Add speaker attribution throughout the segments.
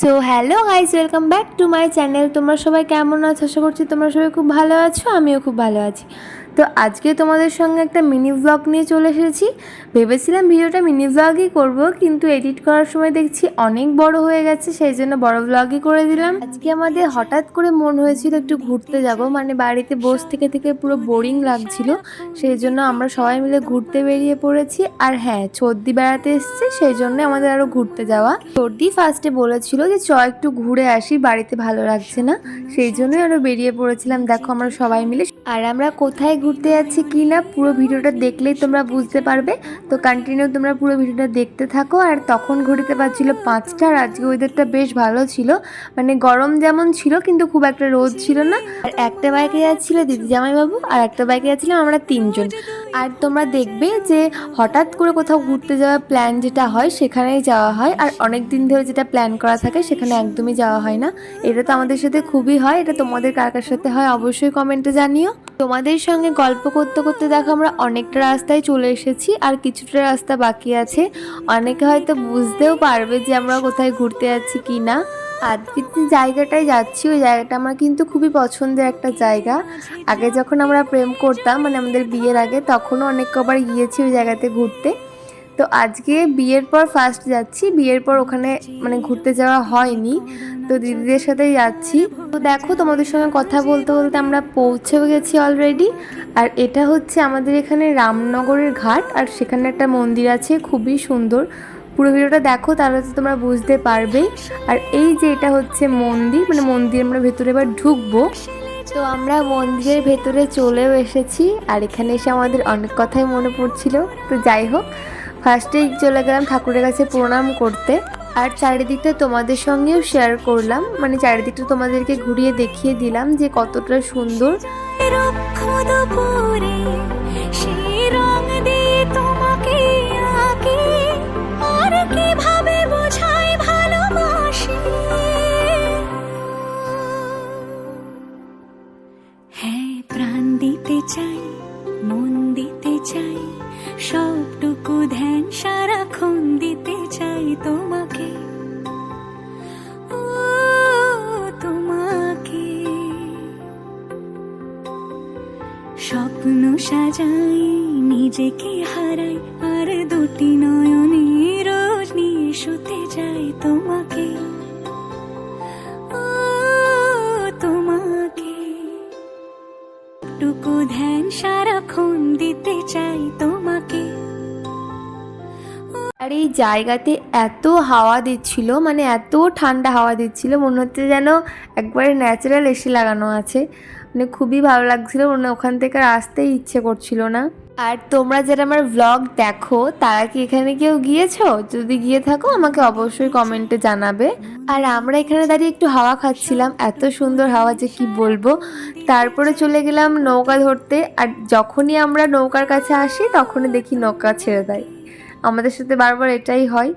Speaker 1: So hello guys welcome back to my channel তোমরা সবাই কেমন আছো? আশা করছি তোমরা সবাই খুব ভালো আছো, আমিও খুব ভালো আছি। তো আজকে তোমাদের সঙ্গে একটা মিনি ব্লগ নিয়ে চলে এসেছি। ভেবেছিলাম ভিডিওটা মিনি ব্লগই করব, কিন্তু এডিট করার সময় দেখছি অনেক বড় হয়ে গেছে, সেই জন্য বড় ব্লগই করে দিলাম। আজকে আমাদের হঠাৎ করে মন হয়েছিল একটু ঘুরতে যাব মানে বাড়িতে বস থেকে থেকে পুরো বোরিং লাগছিল, সেই জন্য আমরা সবাই মিলে ঘুরতে বেরিয়ে পড়েছি। আর হ্যাঁ সর্দি বেড়াতে এসছে, সেই জন্য আমাদের আরও ঘুরতে যাওয়া। সর্দি ফার্স্টে বলেছিল যে, চ, একটু ঘুরে আসি, বাড়িতে ভালো লাগছে না, সেই জন্যই আরও বেরিয়ে পড়েছিলাম। দেখো আমরা সবাই মিলে, আর আমরা কোথায় ঘুরতে যাচ্ছি কি না, পুরো ভিডিওটা দেখলেই তোমরা বুঝতে পারবে। তো কন্টিনিউ তোমরা পুরো ভিডিওটা দেখতে থাকো। আর তখন ঘুরতে পারছিল পাঁচটা আর আজকে ওয়েদারটা বেশ ভালো ছিল। মানে গরম যেমন ছিল, কিন্তু খুব একটা রোদ ছিল না। আর একটা বাইকে যাচ্ছিল দিদি জামাইবাবু, আর একটা বাইকে যাচ্ছিলাম আমরা তিনজন। আর তোমরা দেখবে যে হঠাৎ করে কোথাও ঘুরতে যাওয়ার প্ল্যান যেটা হয়, সেখানেই যাওয়া হয়। আর অনেক দিন ধরে যেটা প্ল্যান করা থাকে, সেখানে একদমই যাওয়া হয় না। এটা তো আমাদের সাথে খুবই হয়, এটা তোমাদের কার কার সাথে হয় অবশ্যই কমেন্টে জানিও। তোমাদের সঙ্গে গল্প করতে করতে দেখো আমরা অনেকটা রাস্তায় চলে এসেছি আর কিছুটা রাস্তা বাকি আছে। অনেকে হয়তো বুঝতেও পারবে যে আমরা কোথায় ঘুরতে যাচ্ছি কি না। আর যে জায়গাটায় যাচ্ছি, ওই জায়গাটা আমার কিন্তু খুবই পছন্দের একটা জায়গা। আগে যখন আমরা প্রেম করতাম মানে আমাদের বিয়ের আগে, তখনও অনেক কবার গিয়েছি ওই জায়গাতে ঘুরতে। তো আজকে বিয়ের পর ফার্স্ট যাচ্ছি। বিয়ের পর ওখানে মানে ঘুরতে যাওয়া হয়নি। তো দিদিদের সাথে যাচ্ছি। তো দেখো, তোমাদের সঙ্গে কথা বলতে বলতে আমরা পৌঁছেও গেছি অলরেডি আর এটা হচ্ছে আমাদের এখানে রামনগরের ঘাট। আর সেখানে একটা মন্দির আছে, খুবই সুন্দর। পুরো ভিডিওটা দেখো, তাহলে তো তোমরা বুঝতে পারবে আর এই যে এটা হচ্ছে মন্দির মানে মন্দির আমরা ভেতরে এবার ঢুকবো। তো আমরা মন্দিরের ভেতরে চলেও এসেছি। আর এখানে এসে আমাদের অনেক কথাই মনে পড়ছিল। তো যাই হোক ফার্স্টেই চলে গেলাম ঠাকুরের কাছে প্রণাম করতে। আর চারিদিকটা তোমাদের সঙ্গেও শেয়ার করলাম। মানে চারিদিকটা তোমাদেরকে ঘুরিয়ে দেখিয়ে দিলাম যে কতটা সুন্দর।
Speaker 2: দুপুরে সেই রং দিয়ে সাজাই, নিজেকে হারাই, আর দুটি নয়নে রোজ নিয়ে শুতে যাই তোমাকে। তোমাকে। টুকু ধ্যান সারাক্ষণ দিতে চাই তোমাকে।
Speaker 1: আর এই জায়গাতে এত হাওয়া দিচ্ছিল মানে এত ঠান্ডা হাওয়া দিচ্ছিল, মনে হচ্ছে যেন একবারে ন্যাচারাল এসি লাগানো আছে। মানে খুবই ভালো লাগছিল মানে ওখান থেকে আর আসতেই ইচ্ছে করছিল না। আর তোমরা যারা আমার ব্লগ দেখো, তারা কি এখানে কেউ গিয়েছো? যদি গিয়ে থাকো, আমাকে অবশ্যই কমেন্টে জানাবে। আর আমরা এখানে দাঁড়িয়ে একটু হাওয়া খাচ্ছিলাম, এত সুন্দর হাওয়া যে কি বলব। তারপরে চলে গেলাম নৌকা ধরতে, আর যখনই আমরা নৌকার কাছে আসি, তখনই দেখি নৌকা ছেড়ে দেয়। আমাদের সাথে বারবার এটাই হয়।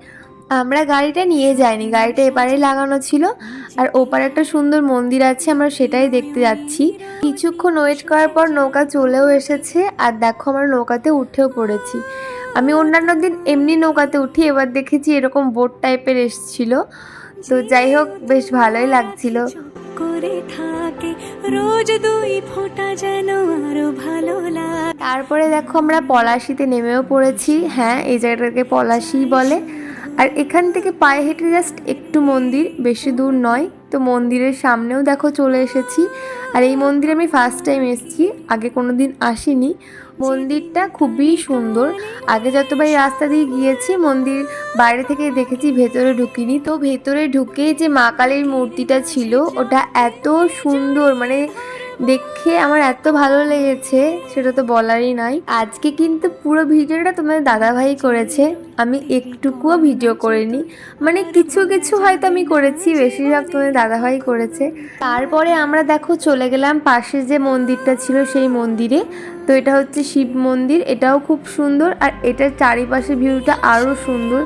Speaker 1: আমরা গাড়িটা নিয়ে যাইনি। গাড়িটা এপারেই লাগানো ছিল। আর ওপারে একটা সুন্দর মন্দির আছে আমরা সেটাই দেখতে যাচ্ছি। কিছুক্ষণ ওয়েট করার পর নৌকা চলেও এসেছে। আর দেখো আমরা নৌকাতে উঠেও পড়েছি। আমি অন্যান্য দিন এমনি নৌকাতে উঠি এবার দেখেছি এরকম বোট টাইপের এসছিল। তো যাই হোক বেশ ভালোই লাগছিল।
Speaker 2: করে থাকে রোজ দুই ফোঁটা যেন আরও ভালো লাগে।
Speaker 1: তারপরে দেখো আমরা পলাশিতে নেমেও পড়েছি। হ্যাঁ এই জায়গাটাকে পলাশি বলে। আর এখান থেকে পায়ে হেঁটে জাস্ট একটু মন্দির, বেশি দূর নয়। তো মন্দিরের সামনেও দেখো চলে এসেছি। আর এই মন্দিরে আমি ফার্স্ট টাইম এসেছি, আগে কোনো দিন আসিনি। মন্দিরটা খুবই সুন্দর। আগে যতবার এই রাস্তা দিয়ে গিয়েছি, মন্দির বাইরে থেকে দেখেছি, ভেতরে ঢুকিনি। তো ভেতরে ঢুকে যে মা কালীর মূর্তিটা ছিল, ওটা এত সুন্দর মানে দেখে আমার এত ভালো লেগেছে, সেটা তো বলারই নাই আজকে কিন্তু পুরো ভিডিওটা তোমাদের দাদাভাই করেছে। আমি একটুকুও ভিডিও করিনি। মানে কিছু কিছু হয়তো আমি করেছি, বেশিরভাগ তোমাদের দাদাভাই করেছে। তারপরে আমরা দেখো চলে গেলাম পাশে যে মন্দিরটা ছিল সেই মন্দিরে। তো এটা হচ্ছে শিব মন্দির, এটাও খুব সুন্দর। আর এটার চারিপাশে ভিউটা আরও সুন্দর।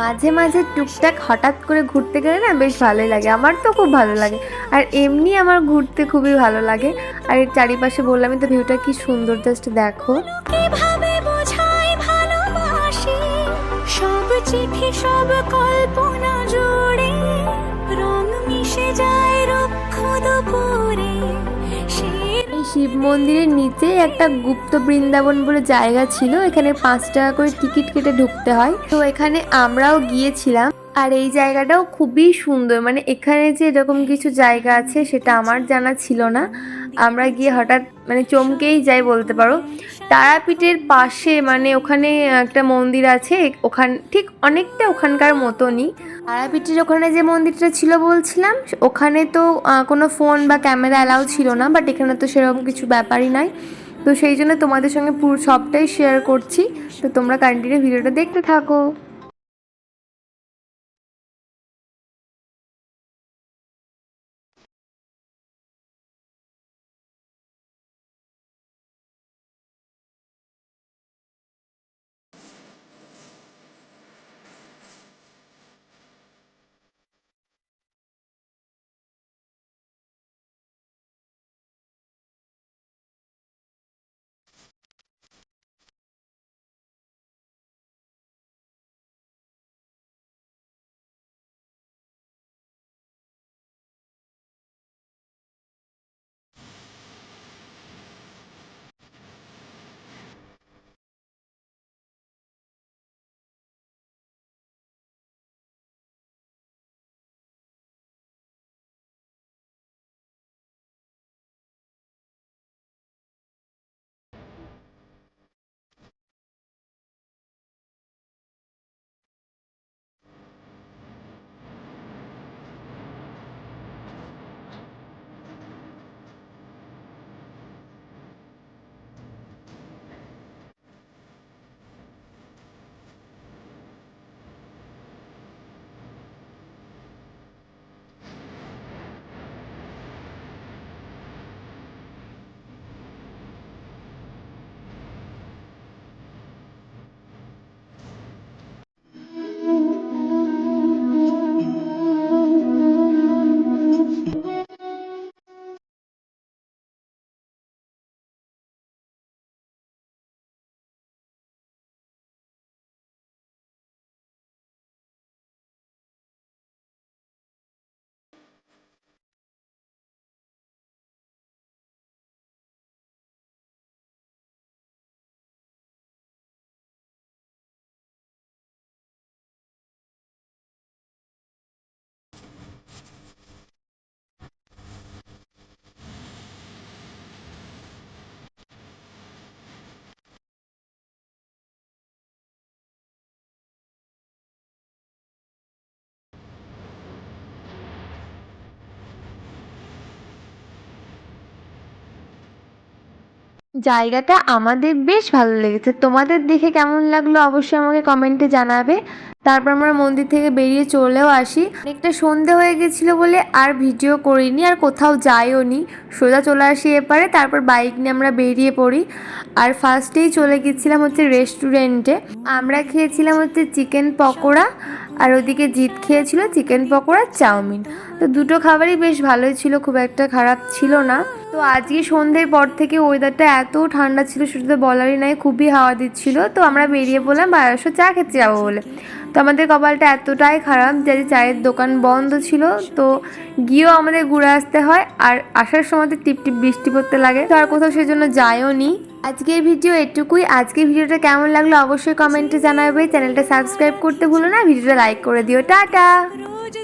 Speaker 1: মাঝে মাঝে টুকটাক হঠাৎ করে ঘুরতে গেলে না বেশ ভালোই লাগে। আমার তো খুব ভালো লাগে। আর এমনি আমার ঘুরতে খুবই ভালো লাগে। আর এর চারিপাশে বললাম তো ভিউটা কি সুন্দর জাস্ট দেখো।
Speaker 2: সব চিঠি, সব কল্পনা
Speaker 1: শিব মন্দিরের নিচে একটা গুপ্ত বৃন্দাবন বলে জায়গা ছিল। এখানে পাঁচ টাকা করে টিকিট কেটে ঢুকতে হয়। তো এখানে আমরাও গিয়েছিলাম। আর এই জায়গাটাও খুবই সুন্দর। মানে এখানে যে এরকম কিছু জায়গা আছে, সেটা আমার জানা ছিল না। আমরা গিয়ে হঠাৎ মানে চমকেই যাই বলতে পারো। তারাপীঠের পাশে মানে ওখানে একটা মন্দির আছে, ওখান ঠিক অনেকটা ওখানকার মতনই। তারাপীঠের ওখানে যে মন্দিরটা ছিল বলছিলাম, ওখানে তো কোনো ফোন বা ক্যামেরা অ্যালাউ ছিল না, বাট এখানে তো সেরকম কিছু ব্যাপারই নাই। তো সেই জন্য তোমাদের সঙ্গে পুরো, সবটাই শেয়ার করছি। তো তোমরা কন্টিনিউ ভিডিওটা দেখতে থাকো। জায়গাটা আমাদের বেশ ভালো লেগেছে। তোমাদের দেখে কেমন লাগল অবশ্যই আমাকে কমেন্টে জানাবে। তারপর আমরা মন্দির থেকে বেরিয়ে চলেও আসি। অনেকটা সন্ধে হয়ে গেছিল বলে আর ভিডিও করিনি আর কোথাও যাইও নি। সোজা চলে আসি এপারে, তারপর বাইক নিয়ে আমরা বেরিয়ে পড়ি। আর ফার্স্টেই চলে গেছিলাম হচ্ছে রেস্টুরেন্টে আমরা খেয়েছিলাম হচ্ছে চিকেন পকোড়া আর ওদিকে জিত খেয়েছিল চিকেন পকোড়া চাউমিন। তো দুটো খাবারই বেশ ভালোই ছিল, খুব একটা খারাপ ছিল না। তো আজকে সন্ধ্যের পর থেকে ওয়েদারটা এত ঠান্ডা ছিল, সেটা তো বলারই নাই, খুবই হাওয়া দিচ্ছিল। তো আমরা বেরিয়ে পড়লাম বারোশো চা খেতে যাব বলে। তো আমাদের কপালটা এতটাই খারাপ যে চায়ের দোকান বন্ধ ছিল। তো গিয়েও আমাদের ঘুরে আসতে হয় আর আসার সময় টিপ টিপ বৃষ্টি পড়তে লাগে। তো আর কোথাও সেজন্য যাইও নি। আজকের ভিডিও এটুকুই। আজকের ভিডিওটা কেমন লাগল অবশ্যই কমেন্টে জানাবে। চ্যানেলটা সাবস্ক্রাইব করতে ভুলো না। ভিডিওটা লাইক করে দিও। টাটা!